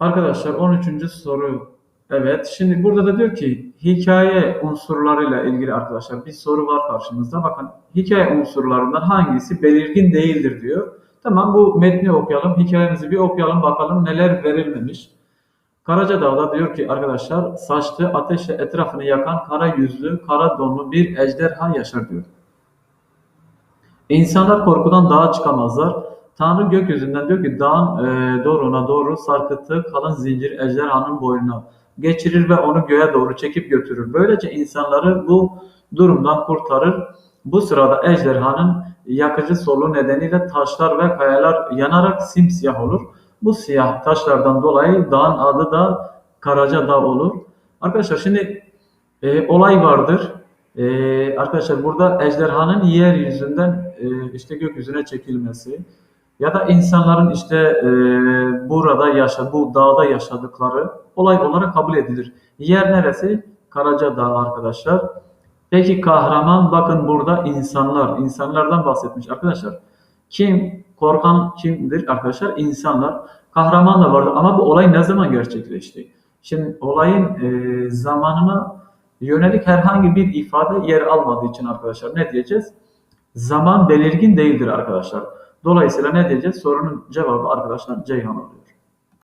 Arkadaşlar 13. soru. Evet. Şimdi burada da diyor ki hikaye unsurlarıyla ilgili arkadaşlar bir soru var karşımızda. Bakın hikaye unsurlarından hangisi belirgin değildir diyor. Tamam bu metni okuyalım. Hikayemizi bir okuyalım bakalım neler verilmemiş. Karacadağ'da diyor ki arkadaşlar saçlı ateşle etrafını yakan kara yüzlü kara donlu bir ejderha yaşar diyor. İnsanlar korkudan dağa çıkamazlar. Tanrı gökyüzünden diyor ki dağın e, doğruna doğru sarkıttığı kalın zincir ejderhanın boynuna geçirir ve onu göğe doğru çekip götürür. Böylece insanları bu durumdan kurtarır. Bu sırada ejderhanın yakıcı soluğu nedeniyle taşlar ve kayalar yanarak simsiyah olur. Bu siyah taşlardan dolayı dağın adı da Karaca Dağ olur. Arkadaşlar şimdi e, olay vardır. E, arkadaşlar burada ejderhanın yeryüzünden e, işte gökyüzüne çekilmesi ya da insanların işte e, burada yaşa, bu dağda yaşadıkları olay olarak kabul edilir. Yer neresi? Karaca Dağ arkadaşlar. Peki kahraman bakın burada insanlar, insanlardan bahsetmiş arkadaşlar. Kim? Korkan kimdir arkadaşlar? İnsanlar. Kahraman da vardı ama bu olay ne zaman gerçekleşti? Şimdi olayın e, zamanına yönelik herhangi bir ifade yer almadığı için arkadaşlar ne diyeceğiz? Zaman belirgin değildir arkadaşlar. Dolayısıyla ne diyeceğiz? Sorunun cevabı arkadaşlar Ceyhan oluyor.